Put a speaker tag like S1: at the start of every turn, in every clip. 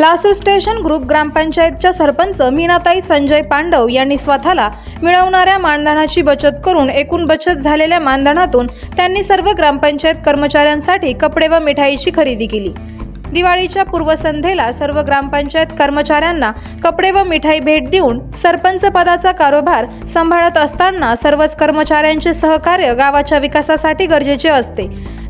S1: Lasur station group ग्रामपंचायतच्या सरपंच मीनाताई संजय पांडव यांनी स्वतःला मिळवणाऱ्या मानधनाची बचत करून एकूण बचत झालेल्या मानधनातून त्यांनी सर्व ग्रामपंचायत कर्मचाऱ्यांसाठी कपडे व मिठाईची खरेदी केली. दिवाळीच्या पूर्वसंध्येला सर्व ग्रामपंचायत कर्मचाऱ्यांना कपडे व मिठाई भेट देऊन सरपंच पदाचा कारभार सांभाळत असताना सर्वच कर्मचाऱ्यांचे सहकार्य गावाच्या विकासासाठी गरजेचे असते.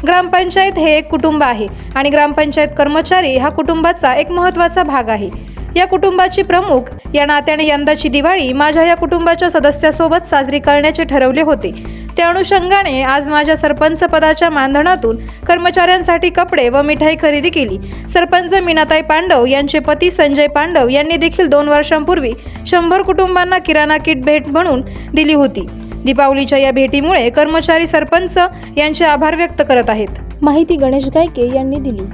S1: ग्रामपंचायत हे एक कुटुंब आहे आणि ग्रामपंचायत कर्मचारी हा कुटुंबाचा एक महत्त्वाचा भाग आहे. या कुटुंबाची प्रमुख या नात्याने यंदाची दिवाळी माझ्या या कुटुंबाच्या सदस्यासोबत साजरी करण्याचे ठरवले होते. त्या अनुषंगाने आज माझ्या सरपंच पदाच्या मानधनातून कर्मचाऱ्यांसाठी कपडे व मिठाई खरेदी केली. सरपंच मीनाताई पांडव यांचे पती संजय पांडव यांनी देखील दोन वर्षांपूर्वी शंभर कुटुंबांना किराणा किट भेट म्हणून दिली होती. दीपावलीच्या या भेटीमुळे कर्मचारी सरपंच यांचे आभार व्यक्त करत आहेत. माहिती गणेश गायके यांनी दिली.